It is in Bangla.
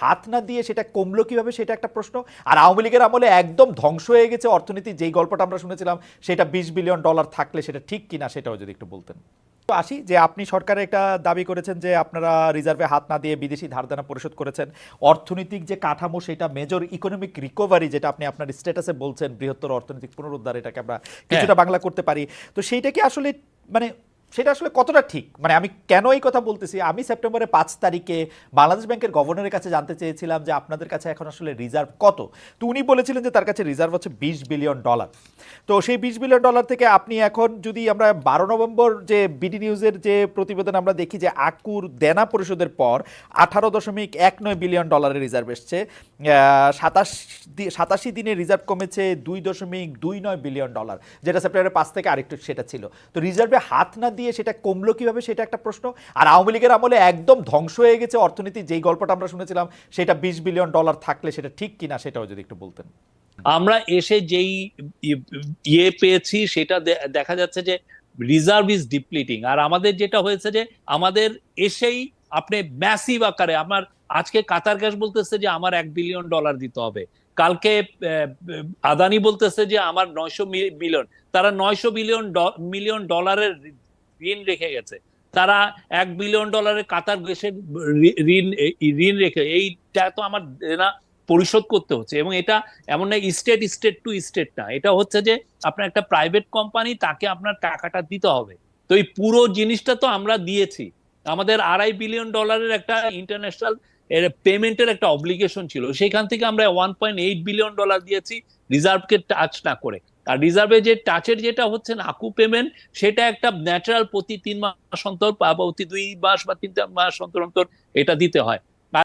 হাত না দিয়ে সেটা কমলো কীভাবে সেটা একটা প্রশ্ন। আর আওয়ামী লীগের আমলে একদম ধ্বংস হয়ে গেছে অর্থনীতি। যেই গল্পটা আমরা শুনেছিলাম সেটা বিশ বিলিয়ন ডলার থাকলে সেটা ঠিক কিনা সেটাও যদি একটু বলতেন। তো আসি যে আপনি সরকারের একটা দাবি করেছেন যে আপনারা রিজার্ভে হাত না দিয়ে বিদেশি ধারদানা পরিশোধ করেছেন। অর্থনৈতিক যে কাঠামো সেটা মেজর ইকোনমিক রিকভারি যেটা আপনি আপনার স্ট্যাটাসে বলছেন বৃহত্তর অর্থনৈতিক পুনরুদ্ধার এটাকে আমরা কিছুটা বাংলা করতে পারি। তো সেইটা কি আসলে মানে সেটা আসলে কতটা ঠিক? মানে আমি কেন এই কথা বলতেছি? আমি সেপ্টেম্বরের পাঁচ তারিখে বাংলাদেশ ব্যাংকের গভর্নরের কাছে জানতে চেয়েছিলাম যে আপনাদের কাছে এখন আসলে রিজার্ভ কত? তো উনি বলেছিলেন যে তার কাছে রিজার্ভ হচ্ছে বিশ বিলিয়ন ডলার। তো সেই বিশ বিলিয়ন ডলার থেকে আপনি এখন যদি আমরা বারো নভেম্বর যে বিডি নিউজের যে প্রতিবেদন আমরা দেখি যে আকুর দেনা পরিশোধের পর আঠারো দশমিক এক নয় বিলিয়ন ডলারের রিজার্ভ এসছে সাতাশ সাতাশি দিনে রিজার্ভ কমেছে দুই দশমিক দুই নয় বিলিয়ন ডলার, যেটা সেপ্টেম্বরের পাঁচ থেকে আরেকটু সেটা ছিল। তো রিজার্ভে হাত না দিয়ে সেটা কমলো কীভাবে, সেটা একটা প্রশ্ন। আর আওয়ামী লীগের আমলে একদম ধ্বংস হয়ে গেছে অর্থনীতি। যেই গল্পটা আমরা শুনেছিলাম, সেটা বিশ বিলিয়ন ডলার থাকলে সেটা ঠিক কিনা সেটাও যদি একটু বলতেন। আমরা এসে যেই ইয়ে পেয়েছি, সেটা দেখা যাচ্ছে যে রিজার্ভ ইজ ডিপ্লিটিং আর আমাদের যেটা হয়েছে যে, আমাদের এসেই আপনি ম্যাসিভ আকারে, আমার আজকে কাতার গ্যাস বলতেছে যে, আমার এক বিলিয়ন ডলার দিতে হবে। কালকে আদানি বলতেছে যে, আমার নয়শো মিলিয়ন তারা নয়শো বিলিয়ন মিলিয়ন ডলারের ঋণ রেখে গেছে। তারা এক বিলিয়ন ডলারের কাতার গ্যাসের ঋণ ঋণ রেখে, এইটা তো আমার দেনা পরিশোধ করতে হচ্ছে। এবং এটা এমন না স্টেট স্টেট টু স্টেট না। এটা হচ্ছে যে আপনার একটা প্রাইভেট কোম্পানি তাকে আপনার টাকাটা দিতে হবে। তো এই পুরো জিনিসটা তো আমরা দিয়েছি। আমাদের আড়াই বিলিয়ন ডলারের একটা ইন্টারন্যাশনাল পেমেন্টের একটা অব্লিগেশন ছিল। সেখান থেকে আমরা one point eight billion dollar দিয়েছি রিজার্ভকে টাচ না করে। আর রিজার্ভে যে টাচের যেটা হচ্ছে নাকু পেমেন্ট, সেটা একটা ন্যাচারাল প্রতি তিন মাস অন্তর বা প্রতি দুই মাস বা তিন মাস অন্তর অন্তর এটা দিতে হয়।